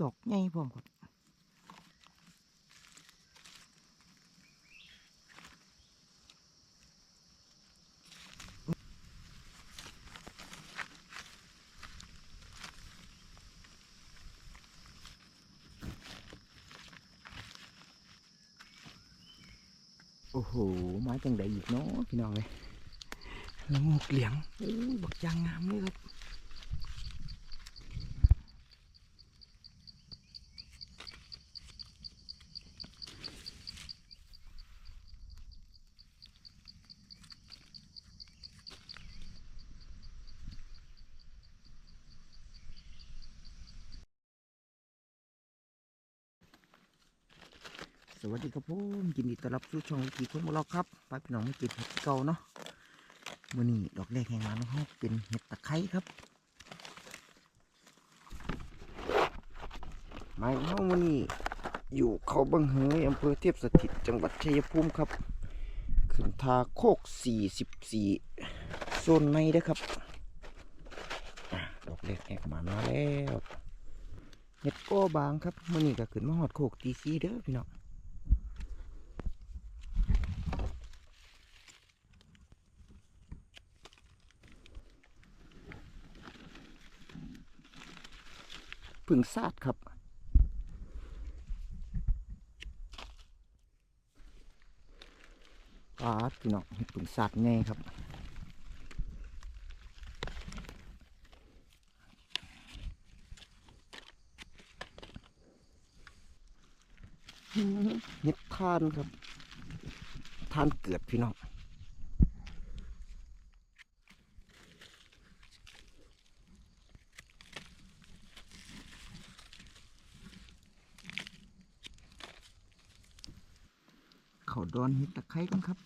ดอกใหญ่พร้อมครับโอ้โหมาจังใดอีกเนาะพี่น้องเลยละงกเหลียงโอ้ยบักยางงามเลยครับ สวัสดีครับผ มยินดีต้อนรับสู่ช่องวิถีคนบุรีครับไปพี่น้องมาเก็บเห็ดเก่าเนาะมื่อนี้ดอกแรกแห่งมานาะครับเป็นเห็ดตะไคร้ครับหมายความว่านี่อยู่เขาบังเฮยอำเภอเทพสถิตจังหวัดชัยภูมิครับ ขึ้นทาโคก 44โซนในเด้อครับดอกแรกแหกมามาแล้วเห็ดโก้บางครับมื่อนี้ก็ขึ้นมาหอดโคกตีซีเด้อพี่น้อง พึ่งซาดครับปาดพี่น้องเห็ดพึ่งซาดแน่ครับเห็ดทานครับ ทานเกิดพี่น้อง ดอนเห็ดตะไคร้กันครับ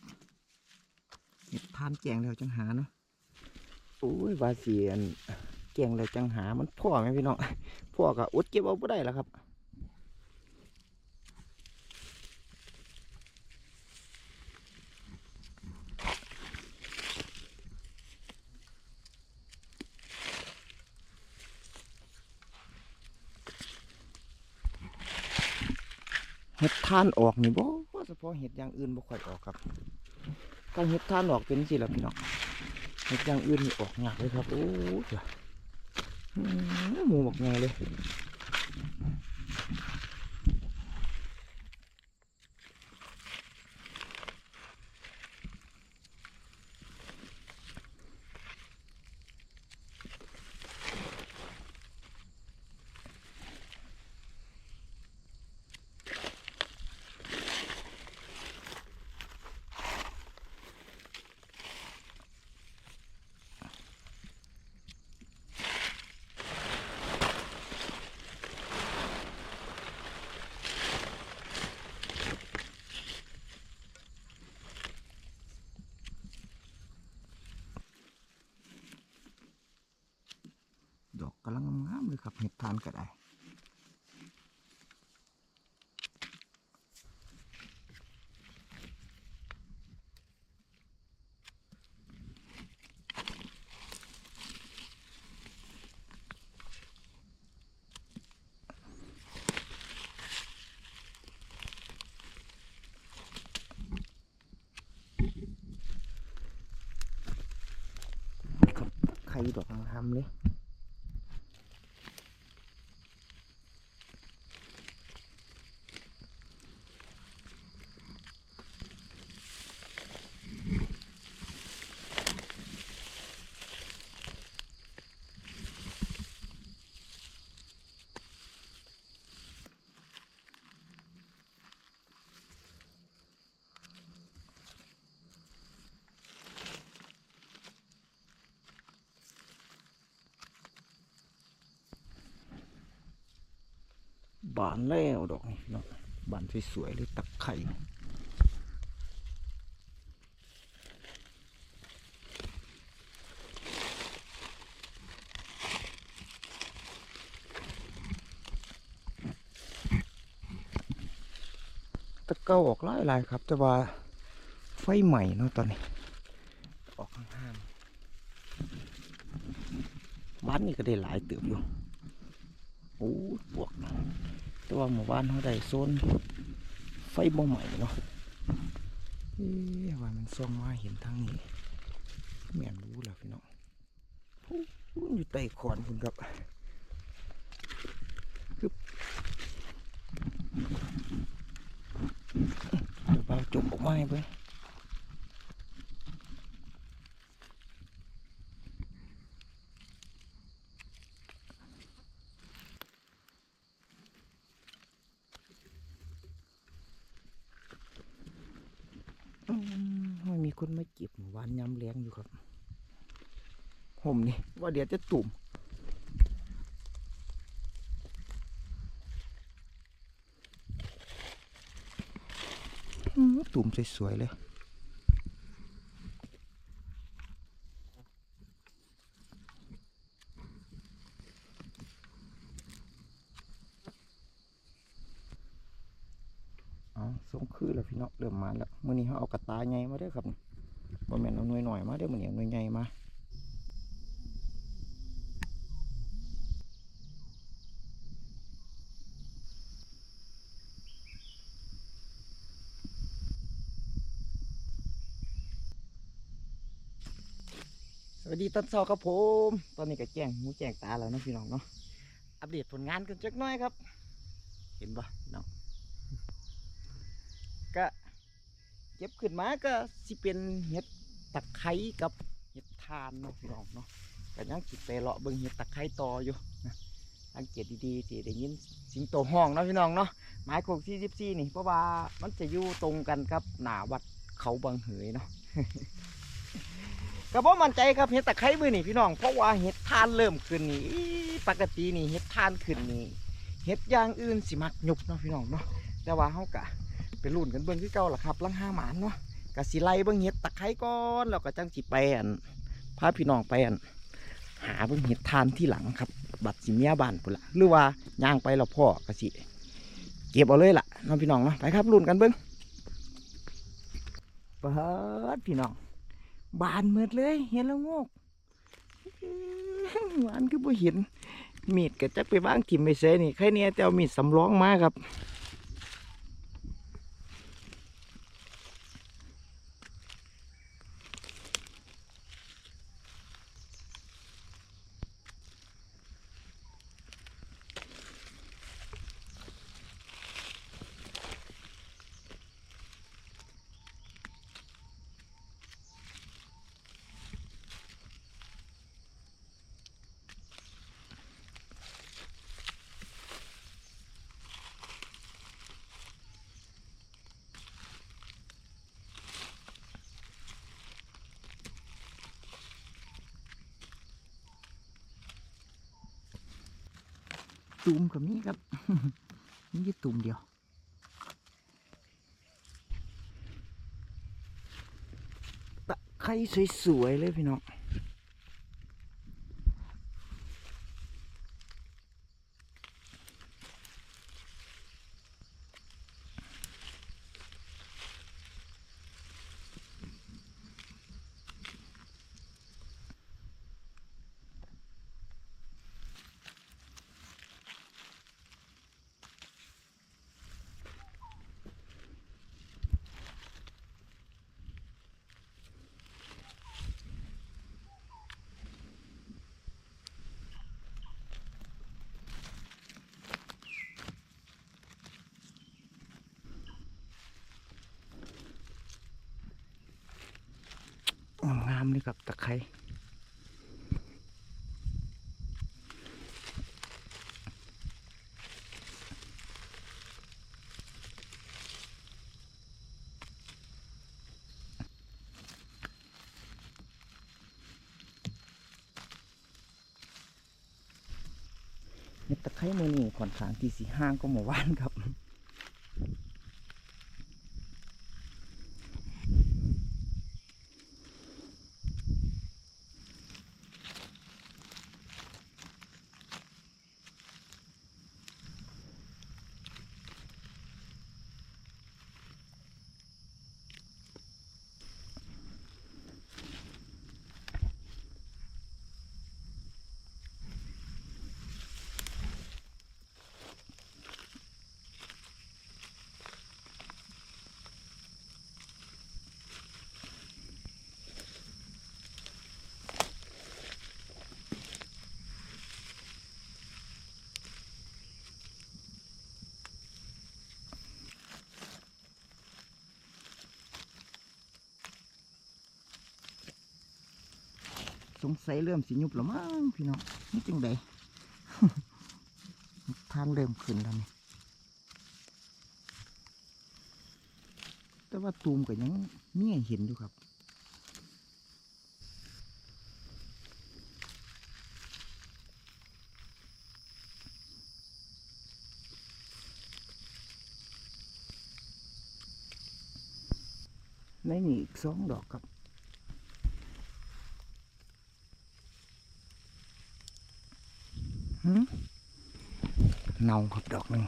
เห็ดทานแจงแล้วจังหาเนาะโอ้ยวาเสียนแจงแล้วจังหามันพ่อไหมพี่น้องพ่อก็อดเก็บเอาไม่ได้แล้วครับเห็ดทานออกนี่บ่ ว่าเฉพาะเห็ดอย่างอื่นบ่ค่อยออกครับการเห็ดท่านออกเป็นสิล่ะพี่น้องเห็ดอย่างอื่นออกยากเลยครับโอ้ยจ้ะอื้อหมูบอกไงเลย กกำลังงามเลยครับเห็ดทานก็ได้ บานแล้วดอกนี่เนาะบานสวยๆเลยตะไคร่ตะเก้าออกหลายๆครับ แต่ว่าไฟใหม่เนาะตอนนี้ ออกข้างๆบ้านนี่ก็ได้หลายเติบอยู่โอ้ปูดบวก แต่ว่าหมู่บ้านเขาได้โซนไฟบ่ใหม่เนาะเอ๊ะว่ามันส่องมาเห็นทางนี้แม่นรู้แล้วพี่น้องอยู่ใต้ขอนคุณครับคือเดี๋ยวเราจุ่มออกมาให้เพื่อืมไม่มีคนมาเก็บ หมู่บ้านย้ำเลี้ยงอยู่ครับผมนี่ว่าเดี๋ยวจะตุ่มตุ่มสวยๆเลยเอาส่งคือแล้วพี่น้องเริ่มมาแล้วมื้อนี้เขาเอากระตาใหญ่มาด้อครับ บ่แม่นเอาหน่วยหน่อยมาเด้อมื้อนี้เอาหน่วยใหญ่มาสวัสดีตอนเช้าครับผม ตอนนี้ก็แจ้งหูแจ้งตาแล้วนะพี่น้องเนาะ อัปเดตผลงานกันจักหน่อยครับ เห็นปะน้องก็ เก็บขึ้นมาก็สิเป็นเห็ดตะไคร้กับเห็ดทานเนาะพี่น้องเนาะก็ยังสิไปเลาะเบิ่งเห็ดตะไคร้ต่ออยู่นะสังเกตดีๆสิได้ยินสิงโตห้องเนาะพี่น้องเนาะหมายโคกที่สิบสี่นี่เพราะว่ามันจะอยู่ตรงกันกับหนาวัดเขาบางเหยเนาะก็บ่มั่นใจครับเห็ดตะไคร้มือนี่พี่น้องเพราะว่าเห็ดทานเริ่มขึ้นนี่ปกตินี่เห็ดทานขึ้นนี่เห็ดอย่างอื่นสิมักยุบเนาะพี่น้องเนาะแต่ว่าเฮากะ ไปรุ่นกันเบิ่งคือเก่าล่ะครับลังห้าหมานเนาะกะสิไล่เบิ่งเห็ดตะไคร้ก่อนแล้วก็จังสิไปนพาพี่น้องไปอันหาเบิ่งเห็ดทานที่หลังครับ บัดสิเมียบานพุ่นละหรือว่าย่างไปแล้วพ่อกะสิเก็บเอาเลยล่ะน้องพี่น้องเนาะไปครับรุ่นกันเบิ่งเปิดพี่น้องบานเมืดเลยเห็นแล้วงกหวานคือบ่เห็นมีดก็จักไปบ้างทิ่มไปเสนี่ใครเนี่ยแต่เอามีดสำรองมาครับ ตุ่มกับนี้ครับนี่ตุ่มเดียวตะไคร้สวยๆเลยพี่น้อง งามๆเลยครับตะไคร้ตะไคร้มือนี่ค่อนข้างที่สีห้างก็หมู่บ้านครับ สงสัยเริ่มสิยุบแล้วมั้งพี่น้องนี่จังใดทานเริ่มขึ้นแล้วนี่แต่ว่าตูมก็ยังมีเห็นอยู่ครับในนี่อีกสองดอกครับ หืม เนาครับดอกหนึ่ง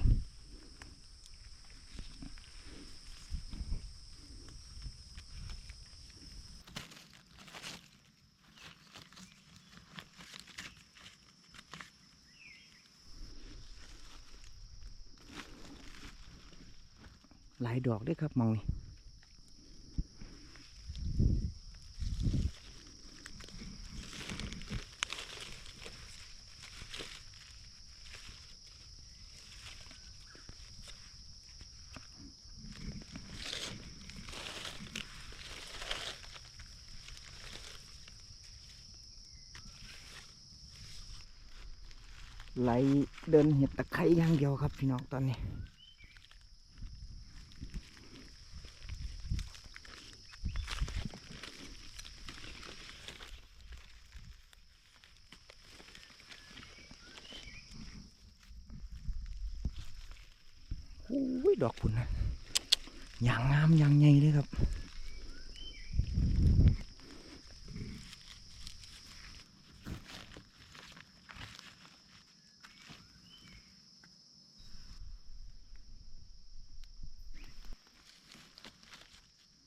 หลายดอกด้วยครับมองนี่ ไหลเดินเห็ดตะไคร้อย่างเดียวครับพี่น้องตอนนี้ โอ้ยดอกผุนนะอย่างงามอย่างใหญ่เลยครับ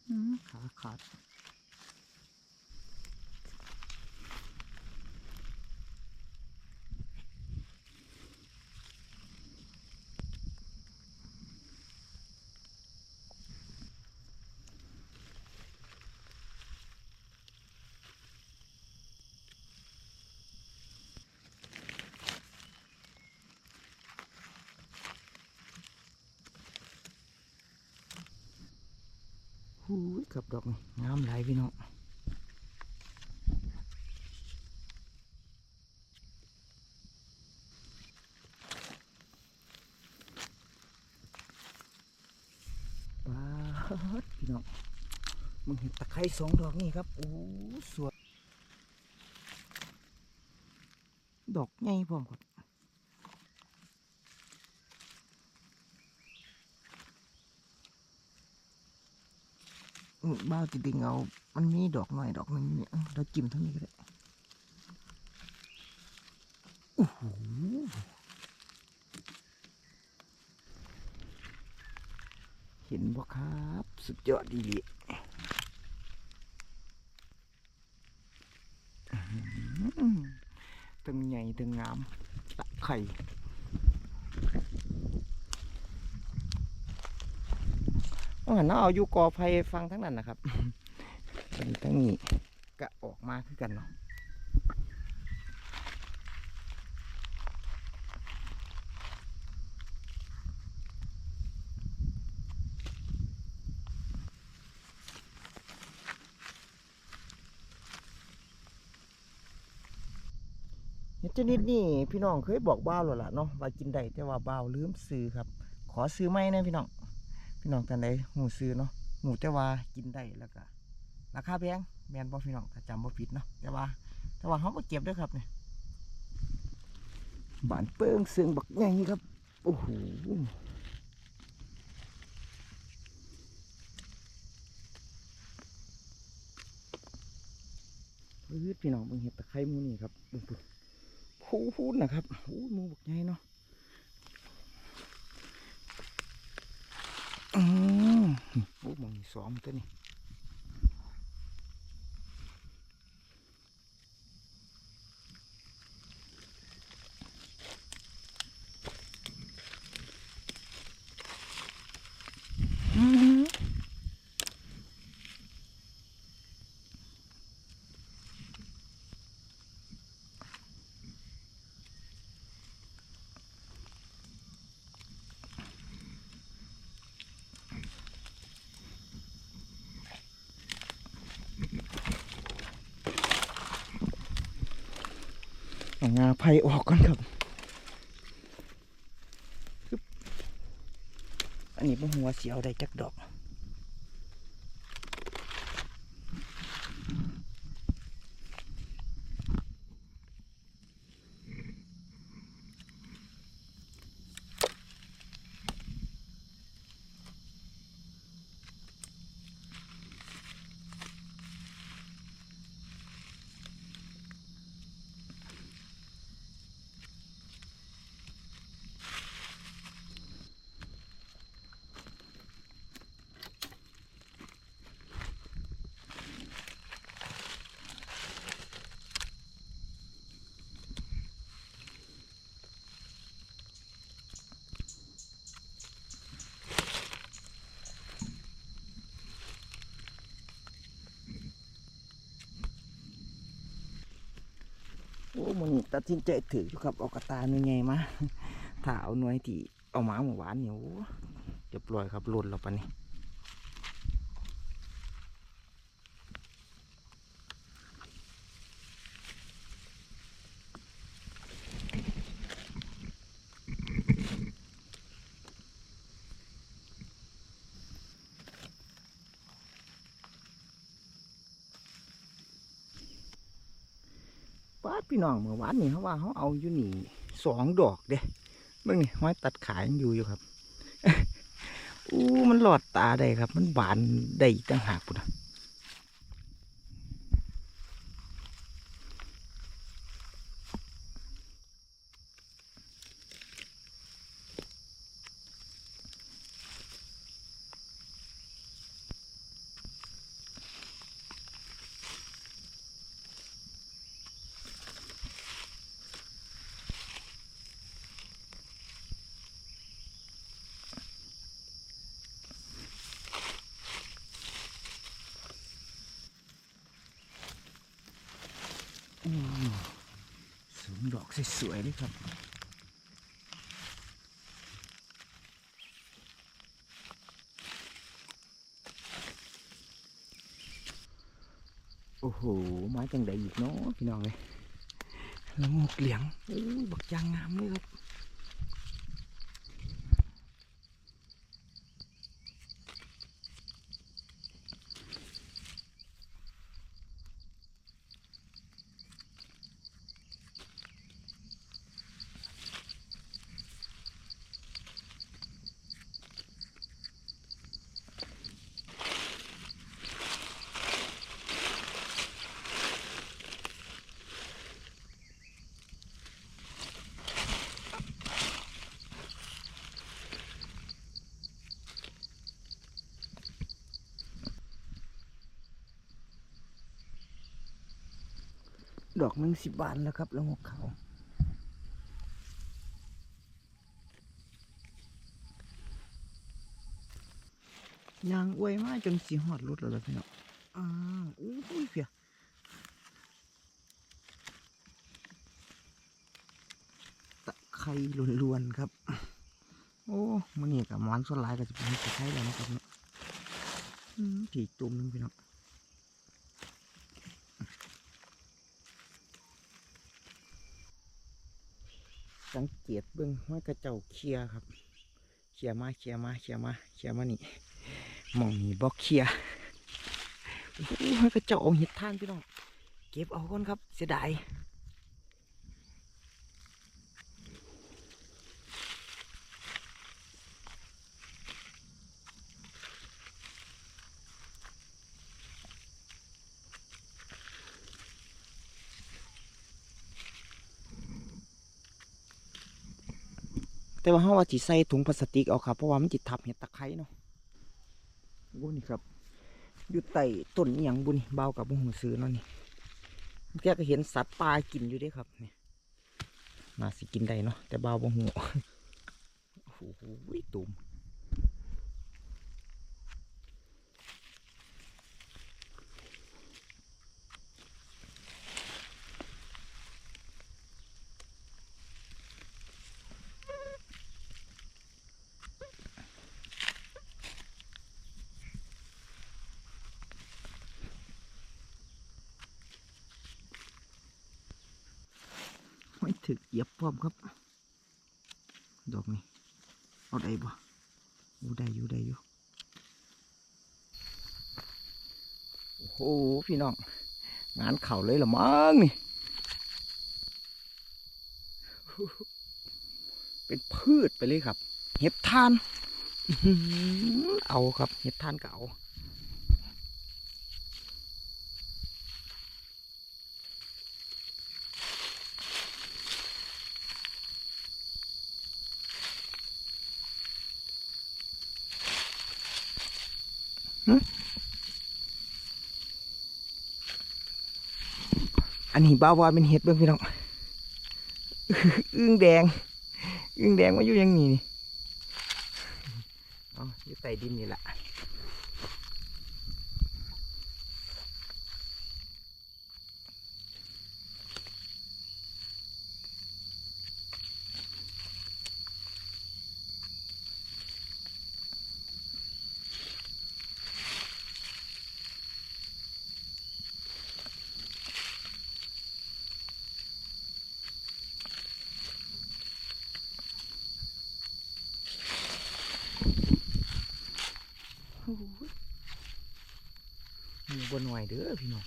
อื ม ขาขาดหูยกับดอกนี่งามหลายพี่น้องปาดพี่น้องมึงเห็นตะไคร้สองดอกนี่ครับโอ้สวยดอกใหญ่พร้อมครับ บ้าจริงๆเอามันมีดอกหน่อยดอกหนึ่งเนี่ยเราจิ้มเท่านี้ก็ได้โอ้โหเห็นบ่ครับ สุดยอดดีเลยตึงใหญ่ตึงงามตะไคร่ว่า หันเนาเอาอยู่กอไผ่ฟังทั้งนั้นนะครับเป็นทั้งนี้ก็ออกมาคือกันเนาะเห็ดชนิดนี้พี่น้องเคยบอกบ้าวแล้วล่ะเนาะว่ากินได้แต่ว่าบ้าวลืมซื้อครับ ขอซื้อไม่นะพี่น้อง พี่น้องท่านใดหูซื้อเนาะหูแต่ว่ากินได้แล้วก็ราคาแพงแมนบ่พี่น้องจำบ่ผิดเนาะแต่ว่า แต่ว่าเขาก็เก็บด้วยครับเนี่ยบานเปิ้งเสียงบักใหญ่ครับโอ้โหพี่น้องเบิ่งเห็ดตะไคร้มูนี่ครับเบิ่งพุ่นพูดนะครับโอ้มูบักใหญ่เนาะ อืม โอ้มองสองตัวนี่ ไผ่ออกก่อนครับ อันนี้บ่หัวเสียวได้จักดอก ตัดสินใจถือครับเอากระตาหน่วยไงมาถ้าเอาหน่วยที่เอามาเมื่อวานเนี่ยโอ้จะปล่อยครับหล่นเราปะนี่ ป้าพี่น้องเมื่อวานนี่เขาว่าเขาเอาอยู่นี่สองดอกเด้เมื่อนี่ห้อยตัดขายยังอยู่อยู่ครับอู้มันหลอดตาได้ครับ มันบานได้ต่างหากปุ่นนะอืม สูงดอกสวยๆนี่ครับโอ้โหไม้จังใดอีกเนาะพี่น้องเลยแล้วหมกเหลียงโอ้บักยางงามเลยครับ ดอกหนึ่งสิบบาทแล้วครับแล้วหกเขายางอวยมากจนสีหอดรุดแล้วล่ะพี่น้องอ้าวอู้ยเพียตะไคร้ล้วนๆครับ โอ้มันนี่กับมอนส่วนลายก็จะเป็นตะไคร้แล้วนะครับเนาะอืมผีตุ่มหนึงพี่น้อง สังเกตเบื้องห้อยกระเจ้าเคลียครับเคลียมาเคลียมาเคลียมาเคลียมานี่มองนี่บอกเคลียหห้อยกระเจ้าเอาเห็ดท่านพี่น้องเก็บเอาก่อนครับเสียดาย แต่ว่าเฮาว่าจิใส่ถุงพลาสติกเอาครับเพราะว่ามันจิตทับเห็ดตะไคร้เนาะวุ้นี่ครับอยู่ใต้ต้นอหย่างบุญเบากับบุหูซื้อเนาะนี่เมื่อกี้ก็เห็นสัตว์ปลากินอยู่ด้วยครับนี่น่าสิกินได้เนาะแต่เบาบุหูโอ้โหตุ่ม ถึกเหยียบพร้อมครับ ดอกนี้เอาได้บ่อู้ได้อยู่ได้อยู่โอ้โหพี่น้อง งานเข่าเลยเหรอมั้งนี่เป็นพืชไปเลยครับ เห็ดทาน เอาครับ เห็ดทานก็เอา อันนี้บ้าวาเป็นเห็ดเบื้องพี่น้องอึ้งแดงอึ้งแดงมาอยู่ยังนี้นี่เออยู่ใต้ดินนี่แหละ มีบนหน่อยเด้อพี่น้อง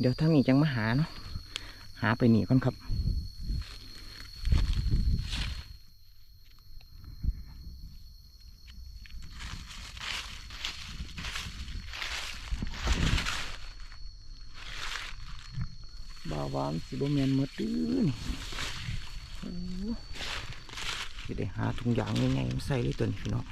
เดี๋ยวทางนี้จังมาหาเนาะหาไปหนีก่อนครับาวามน สิบแมนมดตื้นี่โอ้สิได้หาถุงยางง่ายๆใส่เลยตัวนี้พี่น้อง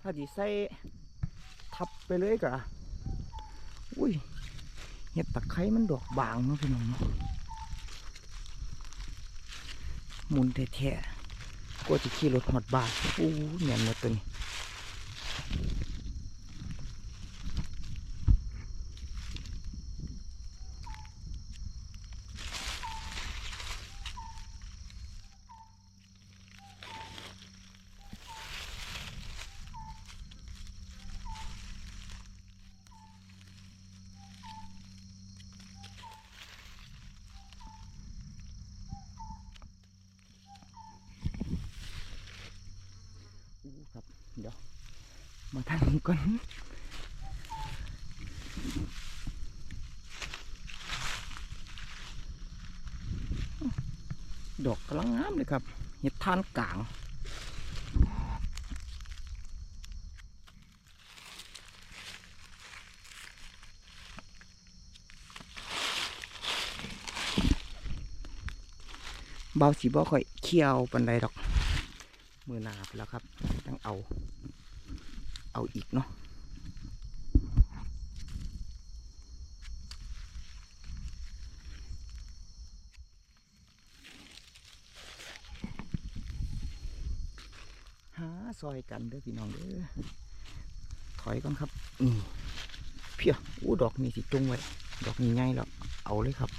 ถ้าดีใส่ ทับไปเลยกะอุ้ยเห็ดตะไคร้มันดอกบางเนาะพี่น้องเนาะมุนแท้ๆก็จะขี่รถหอดบาทอู้เหนียนหมดตัวนี้ มาทางนี้ก่อนดอกกำลังงามเลยครับ เห็ดทานกลางเบาสีบ่ค่อยเคี่ยวปันใดดอก มือหนาไปแล้วครับต้องเอา เอาอีกเนาะหาซอยกันเด้อพี่น้องเด้อถอยก่อนครับนี่เพียอู้ดอกนี่สิจุงไว้ ดอกนี้ง่ายแล้วเอาเลยครับ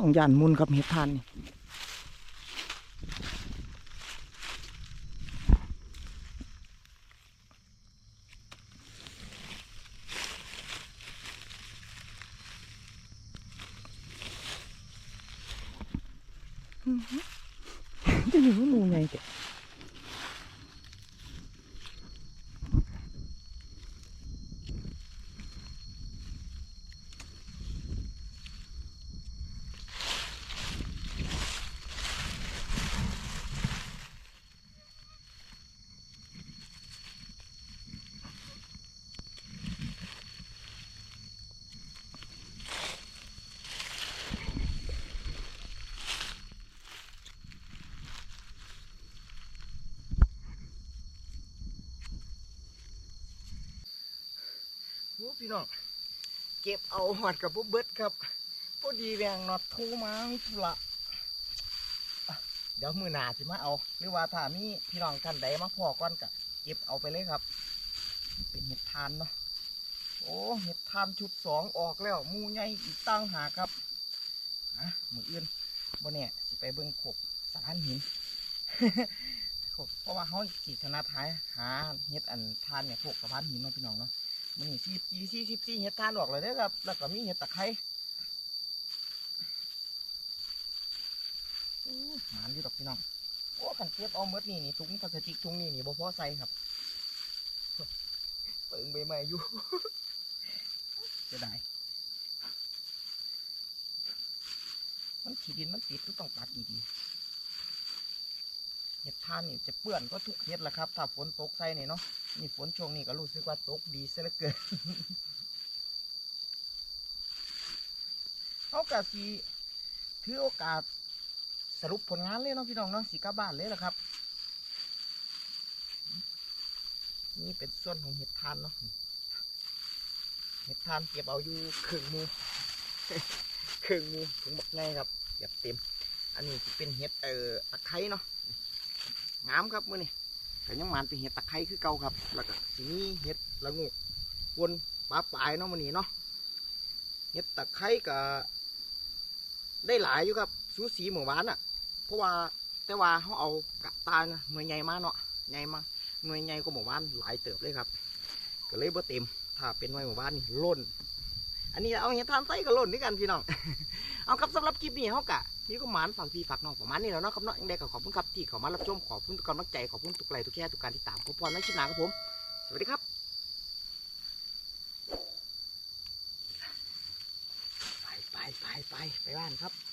ต้องยานมุนครับเห็ดทานนี่ พี่น้องเก็บเอาหอดกับพวกเบิดครับพอดีแรงนอตโทูมามีธุระเดี๋ยวมือหนาสิมาเอา หรือว่าถ้ามีพี่น้องกันใดมาพอก่อนกะเก็บเอาไปเลยครับ เป็นเห็ดทานเนาะโอ้เห็ดทานชุดสองออกแล้วมูใหญ่อีกตั้งหากครับอะมืออื่นบ่เนี่ยสิไปเบิ่งขกสะพานหินขกเพราะว่าเขาสีชนะท้ายหาเห็ดอันทานเนี่ยพวกสะพานหินเนาะพี่น้องเนาะ มันนี่ซีจีซีซีซีเห็ดทานออกเลยเด้อครับ แล้วก็มีเห็ดตะไคร้อู้หมานอยู่ดอกพี่น้อง โอ้ขันเก็บเอาเมดนี่นี่ถุงพลาสติกถุงนี่นี่บ่พอใส่ครับเปิงใบไม้อยู่จะได้ มันขีดินมันติดก็ต้องตัดดีๆ เห็ดทานนี่จะเปื้อนก็ทุกเห็ดแหละครับ ถ้าฝนตกใส่นี่เนาะนี่ฝนช่วงนี้ก็รู้สึกว่าตกดีซะเหลือเกินเขากะสีถือโอกาสสรุปผลงานเลยเนาะพี่น้องเนาะสีกลับบ้านเลยแหละครับ นี่เป็นส่วนของเห็ดทานเนาะเห็ดทานเก็บเอาอยู่ครึ่งหมูครึ่งหมูถุงบักไงครับเก็บเต็ม อันนี้เป็นเห็ดเอ่อตะไคร้เนาะ งามครับมื้อนี้แต่ยังมันเป็นเห็ดตะไคร้คือเก่าครับ แล้วก็สิมีเห็ดละงูวนปลาปลายเนาะมื้อนี้เนาะเห็ดตะไคร้ก็ได้หลายอยู่ครับสูสีหมู่บ้านอะ เพราะว่าแต่ว่าเขาเอากะตานะหน่วยใหญ่มากเนาะใหญ่มากหน่วยใหญ่กว่าหมู่บ้านหลายเติบเลยครับ ก็เลยบ่เต็ม ถ้าเป็นหน่วยหมู่บ้านนี่ล้นอันนี้เอาเห็ดทานไส้ก็ล้นด้วยกันพี่น้อง เอาครับสำหรับคลิปนี้เขากะ มีก็หมานฝากพี่ฝากน้องประมาณนี้แล้วเนาะครับเนาะยังไงก็ขอบคุณครับที่เข้ามารับชมขอบคุณทุกกำลังใจขอบคุณทุกไลค์ทุกแชร์ทุกการติดตามขอบคุณในคลิปหนาครับผม สวัสดีครับไปไปไปไปไปบ้านครับ